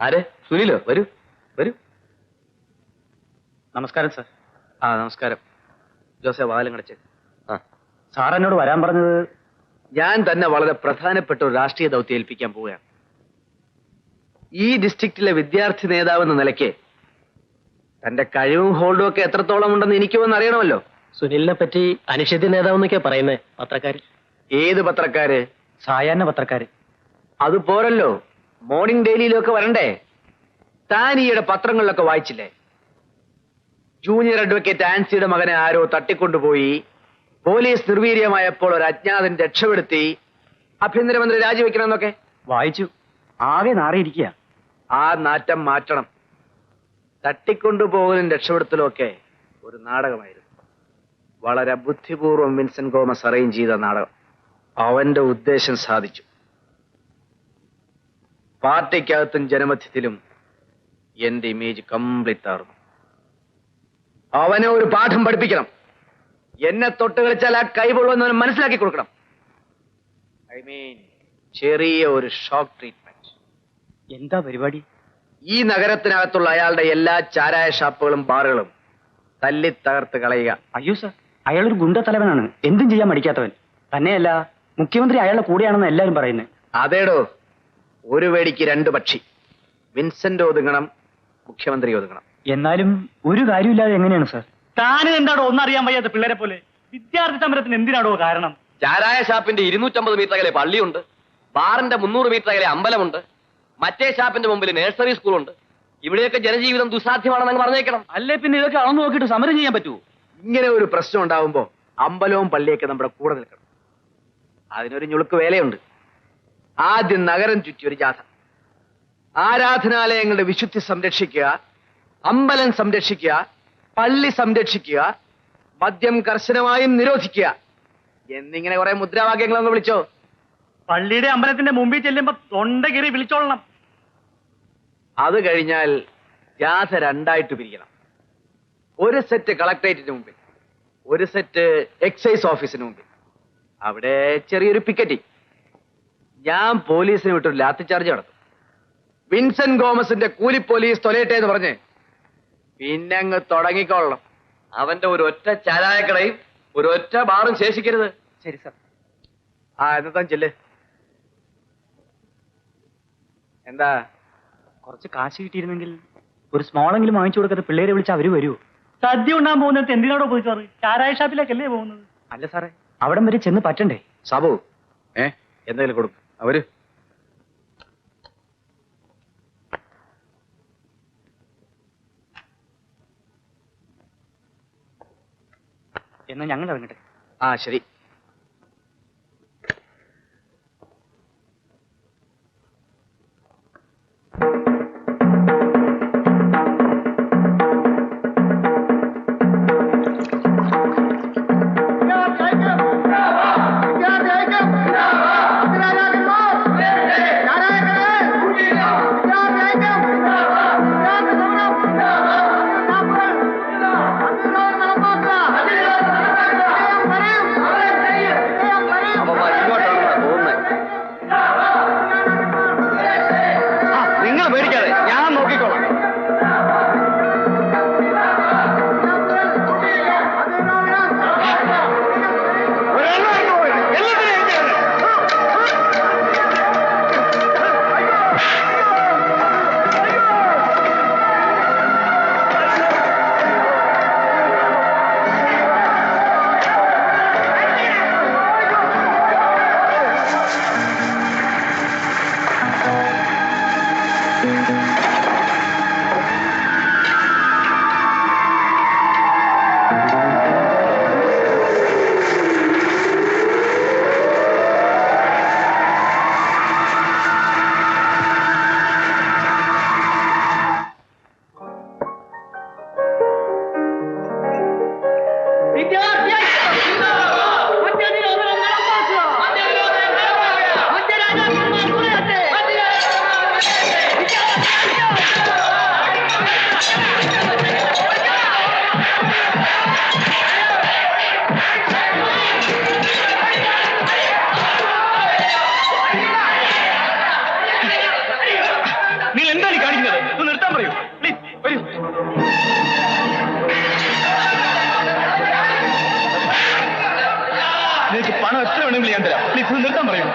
ആര്? സുനിൽ വരൂ. വരൂ. നമസ്കാരം സാർ. ആ നമസ്കാരം. ജോസഫ് വാലം കടച്ച്. ആ. സാർ എന്നോട് വരാൻ പറഞ്ഞത് ഞാൻ തന്നെ വളരെ പ്രധാനപ്പെട്ട ഒരു രാഷ്ട്രീയ ദൗത്യം ഏൽപ്പിക്കാൻ പോവുകയാണ്. ഈ ഡിസ്ട്രിക്റ്റിലെ വിദ്യാർത്ഥി നേതാവ് എന്ന നിലയ്ക്ക് തന്റെ കഴിവും ഹോൾഡും ഒക്കെ എത്രത്തോളം ഉണ്ടെന്ന് എനിക്ക് അറിയണമല്ലോ. സുനിലിനെ പറ്റി അനിശ്ചിത നേതാവ് എന്നൊക്കെയാ പറയുന്നേ പത്രക്കാർ ഏത് പത്രക്കാര്? സായാഹ്ന പത്രക്കാര്. അത് പോരല്ലോ. മോർണിംഗ് ഡെയിലിയിലൊക്കെ വരണ്ടേ? താൻ ഈയിടെ പത്രങ്ങളിലൊക്കെ വായിച്ചില്ലേ? ജൂനിയർ അഡ്വക്കേറ്റ് ആൻസിയുടെ മകനെ ആരോ തട്ടിക്കൊണ്ടുപോയി പോലീസ് നിർവീര്യമായപ്പോൾ ഒരു അജ്ഞാതൻ രക്ഷപ്പെടുത്തി ആഭ്യന്തരമന്ത്രി രാജിവെക്കണമെന്നൊക്കെ? വായിച്ചു. ആകെ നാറിയിരിക്കുക ആ നാറ്റം മാറ്റണം. തട്ടിക്കൊണ്ടുപോകലും രക്ഷപ്പെടുത്തലും ഒക്കെ ഒരു നാടകമായിരുന്നു. വളരെ ബുദ്ധിപൂർവം വിൻസെന്റ് ഗോമസ് അറേഞ്ച് ചെയ്ത നാടകം. അവന്റെ ഉദ്ദേശം സാധിച്ചു. പാർട്ടിക്കകത്തും ജനമധ്യത്തിലും എന്റെ ഇമേജ് കംപ്ലീറ്റ് ആർന്നു. അവനെ ഒരു പാഠം പഠിപ്പിക്കണം. എന്നെ തൊട്ട് കളിച്ചാൽ ആ കൈപൊള്ളുന്നവന് മനസ്സിലാക്കി കൊടുക്കണം. ഐ മീൻ ചെറിയ ഒരു ഷോക്ക് ട്രീറ്റ്മെന്റ്. എന്താ പരിപാടി? ഈ നഗരത്തിനകത്തുള്ള അയാളുടെ എല്ലാ ചാരായ ഷാപ്പുകളും ബാറുകളും തല്ലി തകർത്ത് കളയുക. അയ്യോ സാർ അയാളൊരു ഗുണ്ട തലവനാണ് എന്തും ചെയ്യാൻ മടിക്കാത്തവൻ. തന്നെയല്ല മുഖ്യമന്ത്രി അയാളുടെ കൂടെയാണെന്ന് എല്ലാവരും പറയുന്നത്. അതേടോ ഒരു വേടിക്ക് രണ്ട് പക്ഷി. വിൻസെന്റ് ഒതുങ്ങണം മുഖ്യമന്ത്രി ഒതുങ്ങണം. എന്നാലും ഒരു കാര്യമില്ലാതെ എങ്ങനെയാണ് സാർ? താനും എന്താണോ ഒന്നറിയാൻ വയ്യാത്ത പിള്ളേരെ പോലെ? വിദ്യാർത്ഥി സമരത്തിന് എന്തിനാണോ കാരണം? ചാരായ ഷാപ്പിന്റെ ഇരുന്നൂറ്റമ്പത് മീറ്റർ അകലെ പള്ളിയുണ്ട്. ബാറിന്റെ മുന്നൂറ് മീറ്റർ അകലെ അമ്പലമുണ്ട്. മറ്റേ ഷാപ്പിന്റെ മുമ്പിൽ നഴ്സറി സ്കൂളുണ്ട്. ഇവിടെയൊക്കെ ജനജീവിതം ദുസാധ്യമാണെന്ന് പറഞ്ഞേക്കണം. അല്ലേ പിന്നെ ഇതൊക്കെ അളന്നു നോക്കിയിട്ട് സമരം ചെയ്യാൻ പറ്റുമോ ഇങ്ങനെ ഒരു പ്രശ്നം ഉണ്ടാവുമ്പോ അമ്പലവും പള്ളിയൊക്കെ നമ്മുടെ കൂടെ നിൽക്കണം. അതിനൊരു ഞുളുക്ക് വേലയുണ്ട്. ആദ്യം നഗരം ചുറ്റി ഒരു ജാഥ. ആരാധനാലയങ്ങളുടെ വിശുദ്ധി സംരക്ഷിക്കുക അമ്പലം സംരക്ഷിക്കുക പള്ളി സംരക്ഷിക്കുക മദ്യം കർശനമായും നിരോധിക്കുക. എന്നിങ്ങനെ കുറെ മുദ്രാവാക്യങ്ങളൊന്ന് വിളിച്ചോ? പള്ളിയുടെ അമ്പലത്തിന്റെ മുമ്പിൽ ചെല്ലുമ്പോ തൊണ്ട കീറി വിളിച്ചോളണം. അത് കഴിഞ്ഞാൽ ജാഥ രണ്ടായിട്ട് പിരിക്കണം ഒരു സെറ്റ് കളക്ടറേറ്റിന് മുമ്പിൽ ഒരു സെറ്റ് എക്സൈസ് ഓഫീസിന് മുമ്പിൽ. അവിടെ ചെറിയൊരു പിക്കറ്റിംഗ്. ഞാൻ പോലീസിന് വിട്ടൊരു ലാത്തി ചാർജ് നടത്തും. വിൻസെന്റ് ഗോമസിന്റെ കൂലി പോലീസ് തൊലയട്ടെ എന്ന് പറഞ്ഞ് പിന്നെ അങ്ങ് തുടങ്ങിക്കൊള്ളണം. അവന്റെ ഒരു ഒറ്റ ചാരായക്കടയും ഒരു ഒറ്റ ബാറും ശേഷിക്കരുത്. ശരി സർ. ആ എന്നാ ചെല്ലേ. എന്താ? കുറച്ച് കാശ് കിട്ടിയിരുന്നെങ്കിൽ ഒരു സ്മോളെങ്കിലും വാങ്ങിച്ചു കൊടുക്കാത്ത പിള്ളേരെ വിളിച്ച് അവർ വരുമോ സദ്യ ഉണ്ടാൻ പോകുന്നത് എന്തിനാടോ പോയി സാറ്? ചാരായ ഷാപ്പിലേക്കല്ലേ പോകുന്നത്? അല്ല സാറേ. അവിടം വരെ ചെന്ന് പറ്റണ്ടേ? സാബു ഏ എന്തെങ്കിലും കൊടുക്കും. അവർ. എന്നാ ഞങ്ങൾ ഇറങ്ങട്ടെ. ആ ശരി. சொல்லிட்டு தான் மறையும்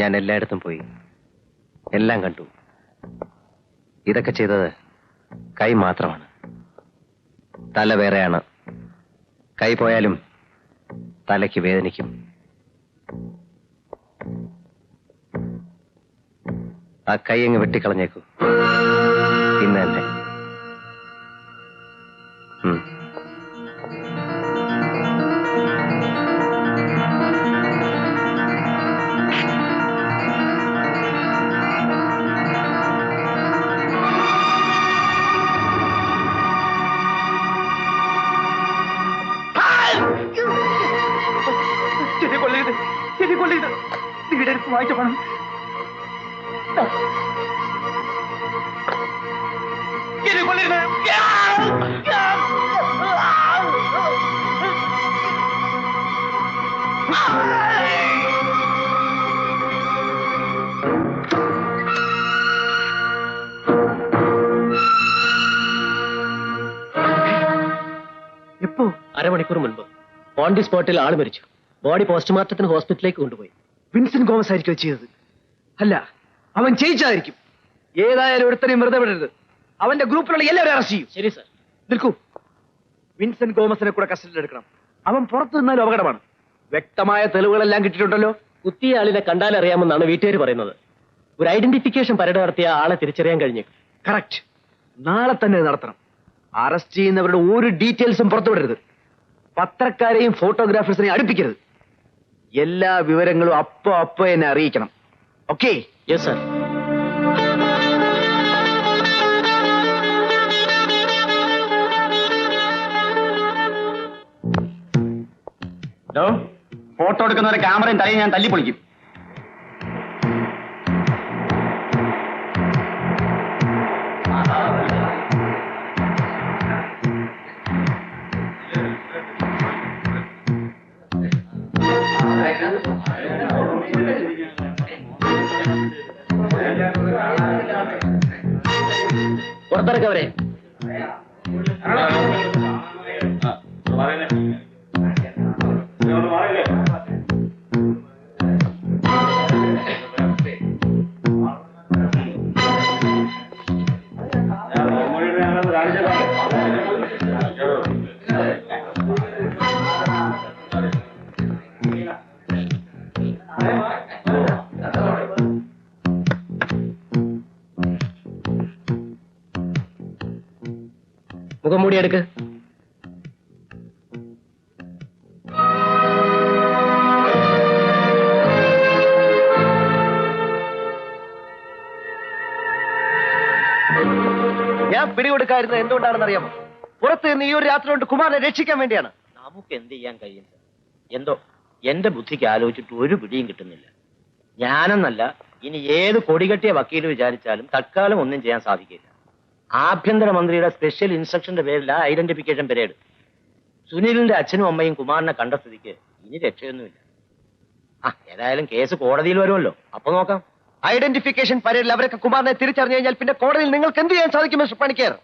ഞാൻ എല്ലായിടത്തും പോയി. എല്ലാം കണ്ടു. ഇതൊക്കെ ചെയ്തത് കൈ മാത്രമാണ്. തല വേറെയാണ്. കൈ പോയാലും തലയ്ക്ക് വേദനിക്കും. ആ കൈ അങ്ങ് വെട്ടിക്കളഞ്ഞേക്കൂ. ഇന്ന് തന്നെ. എന്നെ കൊല്ലരുത് നിങ്ങളുടെ അടുത്ത് വായിച്ച പണം. എന്നെ കൊല്ലരുത് എപ്പോ? അരമണിക്കൂർ മുൻപ്. ഓൺ ദി സ്പോട്ടിൽ ആൾ മരിച്ചു. ബോഡി പോസ്റ്റ്മോർട്ടത്തിന് ഹോസ്പിറ്റലിലേക്ക് കൊണ്ടുപോയി. വിൻസെന്റ് ഗോമസ് ആയിരിക്കും ചെയ്തത്. അല്ല അവൻ ചെയ്യിച്ചായിരിക്കും ഏതായാലും ഒരുത്തരെയും വെറുതെ വിടരുത്. അവന്റെ ഗ്രൂപ്പിലുള്ള എല്ലാവരും അറസ്റ്റ് ചെയ്യും. ശരി സർ. നിൽക്കൂ. വിൻസെന്റ് ഗോമസിനെ കൂടെ കസ്റ്റഡിയിൽ എടുക്കണം. അവൻ പുറത്തു നിന്നാലും അപകടമാണ്. വ്യക്തമായ തെളിവുകളെല്ലാം കിട്ടിയിട്ടുണ്ടല്ലോ. കുത്തിയ ആളിനെ കണ്ടാൽ അറിയാമെന്നാണ് വീട്ടുകാർ പറയുന്നത്. ഒരു ഐഡന്റിഫിക്കേഷൻ പരേഡ് നടത്തിയ ആളെ തിരിച്ചറിയാൻ കഴിഞ്ഞേക്കും. കറക്റ്റ് നാളെ തന്നെ നടത്തണം. അറസ്റ്റ് ചെയ്യുന്നവരുടെ ഒരു ഡീറ്റെയിൽസും പുറത്തുവിടരുത്. പത്രക്കാരെയും ഫോട്ടോഗ്രാഫേഴ്സിനെയും അടുപ്പിക്കരുത്. എല്ലാ വിവരങ്ങളും അപ്പോ അപ്പോ എന്നെ അറിയിക്കണം. ഓക്കെ യെസ് സർ ഫോട്ടോ എടുക്കുന്നവരെ ക്യാമറയും തലയും ഞാൻ തല്ലിപ്പൊളിക്കും. പുറത്തിറക്കവരെ മുഖം മൂടി എടുക്ക്. ഞാൻ പിടികൊടുക്കായിരുന്നത് എന്തുകൊണ്ടാണെന്ന് അറിയാമോ പുറത്ത് നിന്ന് ഈ ഒരു രാത്രി കൊണ്ട് കുമാരനെ രക്ഷിക്കാൻ വേണ്ടിയാണ്. നമുക്ക് എന്ത് ചെയ്യാൻ കഴിയും? സർ? എന്തോ എന്റെ ബുദ്ധിക്ക് ആലോചിച്ചിട്ട് ഒരു പിടിയും കിട്ടുന്നില്ല. ഞാനെന്നല്ല ഇനി ഏത് കൊടികെട്ടിയ വക്കീൽ വിചാരിച്ചാലും തൽക്കാലം ഒന്നും ചെയ്യാൻ സാധിക്കില്ല. ആഭ്യന്തരമന്ത്രിയുടെ സ്പെഷ്യൽ ഇൻസ്ട്രക്ഷന്റെ പേരില ഐഡന്റിഫിക്കേഷൻ പരേഡ് സുനിലിന്റെ അച്ഛനും അമ്മയും കുമാറിനെ കണ്ട സ്ഥിതിക്ക് ഇനി രക്ഷയൊന്നുമില്ല. ആ ഏതായാലും കേസ് കോടതിയിൽ വരുമല്ലോ. അപ്പൊ നോക്കാം. ഐഡന്റിഫിക്കേഷൻ പരേഡിൽ അവരൊക്കെ കുമാറിനെ തിരിച്ചറിഞ്ഞു കഴിഞ്ഞാൽ പിന്നെ കോടതിയിൽ നിങ്ങൾക്ക് എന്ത് ചെയ്യാൻ സാധിക്കും മിസ്റ്റർ പണിക്കർ?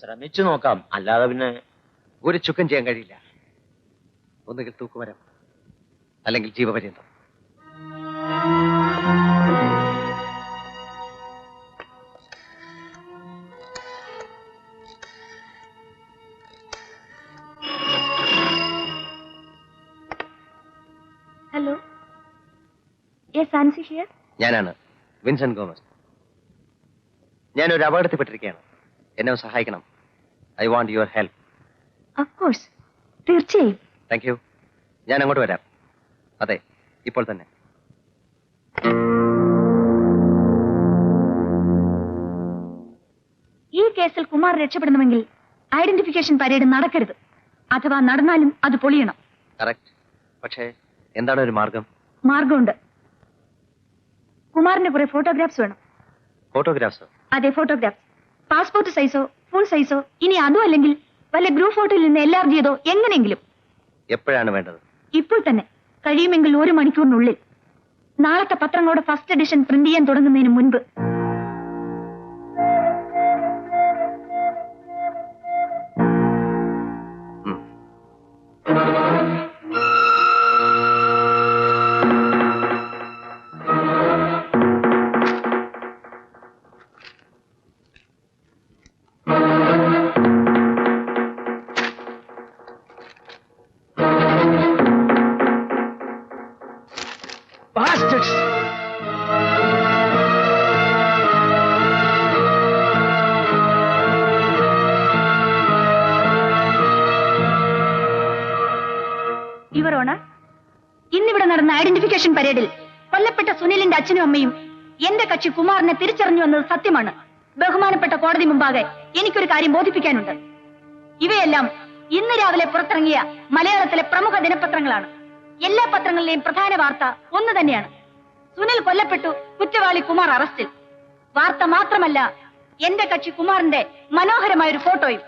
ശ്രമിച്ചു നോക്കാം. അല്ലാതെ പിന്നെ ഒരു ചുക്കം ചെയ്യാൻ കഴിയില്ല. ഒന്നുകിൽ തൂക്കുമരം അല്ലെങ്കിൽ ജീവപര്യന്തം. ഹിയർ ഞാനാണ്. Vincent Gomes. ഒരു അപകടത്തിൽപ്പെട്ടിരിക്കുകയാണ്. എന്നെ സഹായിക്കണം. I want your help of course തീർച്ചയായും. താങ്ക് യു ഞാൻ അങ്ങോട്ട് വരാം. അതെ ഇപ്പോൾ തന്നെ. ഈ കേസിൽ കുമാർ രക്ഷപ്പെടണമെങ്കിൽ ഐഡന്റിഫിക്കേഷൻ പരേഡ് നടക്കരുത്. അഥവാ നടന്നാലും അത് പൊളിയണം. കറക്റ്റ് പക്ഷേ എന്താണ് ഒരു മാർഗം? മാർഗമുണ്ട്. കുമാറിന്റെ കുറെ ഫോട്ടോഗ്രാഫ്സ് വേണം. ഫോട്ടോഗ്രാഫ്സോ അതെ ഫോട്ടോഗ്രാഫ്സ് പാസ്പോർട്ട് സൈസോ ഫുൾ സൈസോ ഇനി അതും അല്ലെങ്കിൽ വല്ല ഗ്രൂപ്പ് ഫോട്ടോയിൽ നിന്ന് എൽ ആർ ചെയ്തോ എങ്ങനെയെങ്കിലും. എപ്പോഴാണ് വേണ്ടത്? ഇപ്പോൾ തന്നെ കഴിയുമെങ്കിൽ ഒരു മണിക്കൂറിനുള്ളിൽ. നാളത്തെ പത്രങ്ങളുടെ ഫസ്റ്റ് എഡിഷൻ പ്രിന്റ് ചെയ്യാൻ തുടങ്ങുന്നതിന് മുൻപ്. Bastards! യുവർ ഓണർ ഇന്നിവിടെ നടന്ന ഐഡന്റിഫിക്കേഷൻ പരേഡിൽ കൊല്ലപ്പെട്ട സുനിലിന്റെ അച്ഛനും അമ്മയും എന്റെ കക്ഷി കുമാറിനെ തിരിച്ചറിഞ്ഞു എന്നത് സത്യമാണ്. ബഹുമാനപ്പെട്ട കോടതി മുമ്പാകെ എനിക്കൊരു കാര്യം ബോധിപ്പിക്കാനുണ്ട്. ഇവയെല്ലാം ഇന്ന് രാവിലെ പുറത്തിറങ്ങിയ മലയാളത്തിലെ പ്രമുഖ ദിനപത്രങ്ങളാണ്. എല്ലാ പത്രങ്ങളിലെയും പ്രധാന വാർത്ത ഒന്ന് തന്നെയാണ്. സുനിൽ കൊല്ലപ്പെട്ടു കുറ്റവാളി കുമാർ അറസ്റ്റിൽ. വാർത്ത മാത്രമല്ല എന്റെ കക്ഷി കുമാറിന്റെ മനോഹരമായ ഒരു ഫോട്ടോയും.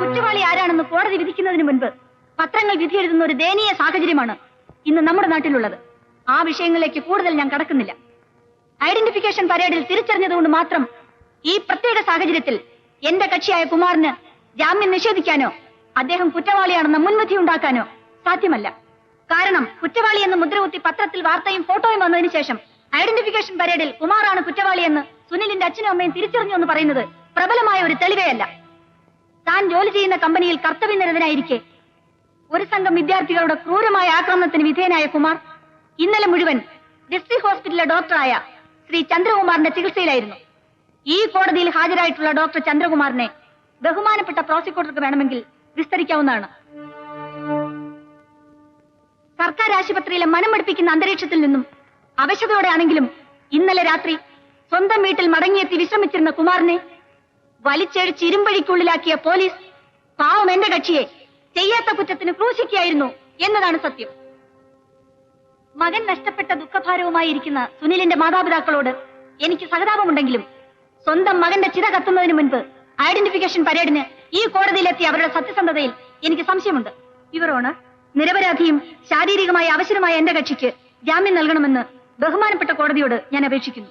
കുറ്റവാളി ആരാണെന്ന് കോടതി വിധിക്കുന്നതിന് മുൻപ് പത്രങ്ങൾ വിധിയെഴുതുന്ന ഒരു ദയനീയ സാഹചര്യമാണ് ഇന്ന് നമ്മുടെ നാട്ടിലുള്ളത്. ആ വിഷയങ്ങളിലേക്ക് കൂടുതൽ ഞാൻ കടക്കുന്നില്ല. ഐഡന്റിഫിക്കേഷൻ പരേഡിൽ തിരിച്ചറിഞ്ഞതുകൊണ്ട് മാത്രം ഈ പ്രത്യേക സാഹചര്യത്തിൽ എന്റെ കക്ഷിയായ കുമാറിന് ജാമ്യം നിഷേധിക്കാനോ അദ്ദേഹം കുറ്റവാളിയാണെന്ന മുൻവിധി ഉണ്ടാക്കാനോ സാധ്യമല്ല. കാരണം കുറ്റവാളി എന്ന് മുദ്രകുത്തി പത്രത്തിൽ വാർത്തയും ഫോട്ടോയും വന്നതിന് ശേഷം ഐഡന്റിഫിക്കേഷൻ പരേഡിൽ കുമാറാണ് കുറ്റവാളിയെന്ന് സുനിലിന്റെ അച്ഛനും അമ്മയും തിരിച്ചറിഞ്ഞു എന്ന് പറയുന്നത് പ്രബലമായ ഒരു തെളിവയല്ല. താൻ ജോലി ചെയ്യുന്ന കമ്പനിയിൽ കർത്തവ്യനിരതനായിരിക്കെ ഒരു സംഘം വിദ്യാർത്ഥികളുടെ ക്രൂരമായ ആക്രമണത്തിന് വിധേയനായ കുമാർ ഇന്നലെ മുഴുവൻ ഡിസ്ട്രിക്ട് ഹോസ്പിറ്റലിലെ ഡോക്ടറായ ശ്രീ ചന്ദ്രകുമാറിന്റെ ചികിത്സയിലായിരുന്നു. ഈ കോടതിയിൽ ഹാജരായിട്ടുള്ള ഡോക്ടർ ചന്ദ്രകുമാറിനെ ബഹുമാനപ്പെട്ട പ്രോസിക്യൂട്ടർക്ക് വേണമെങ്കിൽ വിസ്തരിക്കാവുന്നതാണ്. സർക്കാർ ആശുപത്രിയിലെ മനമടുപ്പിക്കുന്ന അന്തരീക്ഷത്തിൽ നിന്നും അവശതയോടെയാണെങ്കിലും ഇന്നലെ രാത്രി സ്വന്തം വീട്ടിൽ മടങ്ങിയെത്തി വിശ്രമിച്ചിരുന്ന കുമാറിനെ വലിച്ചഴിച്ച് ഇരുമ്പഴിക്കുള്ളിലാക്കിയ പോലീസ് പാവം എന്റെ കക്ഷിയെ ചെയ്യാത്ത കുറ്റത്തിന് ക്രൂശിക്കുകയായിരുന്നു എന്നതാണ് സത്യം. മകൻ നഷ്ടപ്പെട്ട ദുഃഖഭാരവുമായി ഇരിക്കുന്ന സുനിലിന്റെ മാതാപിതാക്കളോട് എനിക്ക് സഹതാപമുണ്ടെങ്കിലും സ്വന്തം മകന്റെ ചിത കത്തുന്നതിന് മുൻപ് ഐഡന്റിഫിക്കേഷൻ പരേഡിന് ഈ കോടതിയിലെത്തിയ അവരുടെ സത്യസന്ധതയിൽ എനിക്ക് സംശയമുണ്ട്. ഇവരോണ് നിരപരാധിയും ശാരീരികമായി അവശരമായ എന്റെ കക്ഷിക്ക് ജാമ്യം നൽകണമെന്ന് ബഹുമാനപ്പെട്ട കോടതിയോട് ഞാൻ അപേക്ഷിക്കുന്നു.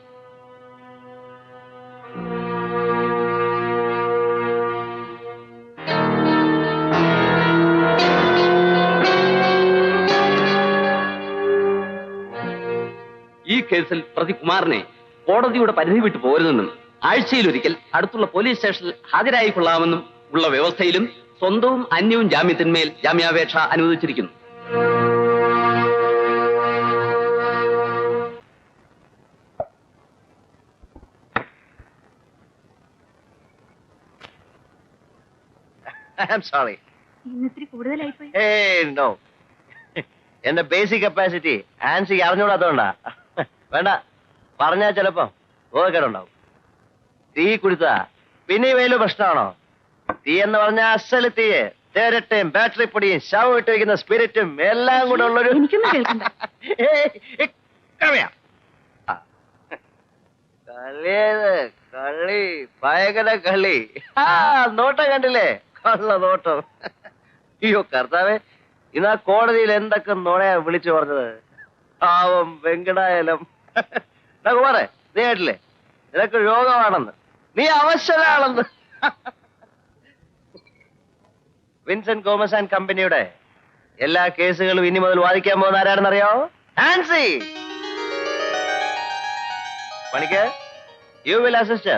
ഈ കേസിൽ പ്രതി കുമാറിനെ കോടതിയുടെ പരിധി വിട്ടു പോരുതെന്നും ആഴ്ചയിലൊരിക്കൽ അടുത്തുള്ള പോലീസ് സ്റ്റേഷനിൽ ഹാജരായിക്കൊള്ളാമെന്നും ഉള്ള വ്യവസ്ഥയിലും സ്വന്തവും അന്യവും ജാമ്യത്തിന്മേൽ ജാമ്യാപേക്ഷ അനുവദിച്ചിരിക്കുന്നു. സോറി എന്റെ ബേസിക് കപ്പാസിറ്റി ആൻസിക്ക് അറിഞ്ഞൂടാത്തോണ്ടാ വേണ്ട. പറഞ്ഞാ ചിലപ്പോ ബോധക്കേടുണ്ടാവും. തീ കുടിച്ച പിന്നെ വലിയ പ്രശ്നമാണോ? തീ എന്ന് പറഞ്ഞ അസൽ തീയെ തേരട്ടയും ബാറ്ററി പൊടിയും ശവം ഇട്ട് വെക്കുന്ന സ്പിരിറ്റും എല്ലാം കൂടെ ഉള്ളൊരു. ആ. കളിയത് കളി ഭയങ്കര കളി ആ നോട്ടം കണ്ടില്ലേ? കള്ള നോട്ടം. അയ്യോ കർത്താവേ ഇന്നാ കോടതിയിൽ എന്തൊക്കെ നുണയാ വിളിച്ചു പറഞ്ഞത്? പാവം വെങ്കടായലം. കുമാറെ നീ കേട്ടില്ലേ നിനക്ക് രോഗമാണെന്ന്. നീ അവശനാണെന്ന്. വിൻസെന്റ് കോമസ് ആൻഡ് കമ്പനിയുടെ എല്ലാ കേസുകളും ഇനി മുതൽ വാദിക്കാൻ പോകുന്ന ആരാണെന്നറിയോ? ആൻസി! പണിക്ക് യു വിൽ അസിസ്റ്റ്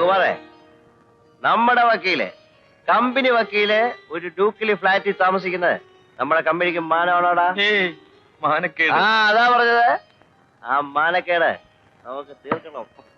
കുമാറെ നമ്മുടെ വക്കീൽ കമ്പനി വക്കീൽ ഒരു ഡൂക്കിലി ഫ്ലാറ്റിൽ താമസിക്കുന്നത് നമ്മുടെ കമ്പനിക്ക് മാനമാണോടാ? മാനക്കേട്. ആ അതാ പറഞ്ഞത്. ആ മാനക്കേട്. നമുക്ക് തീർക്കണം.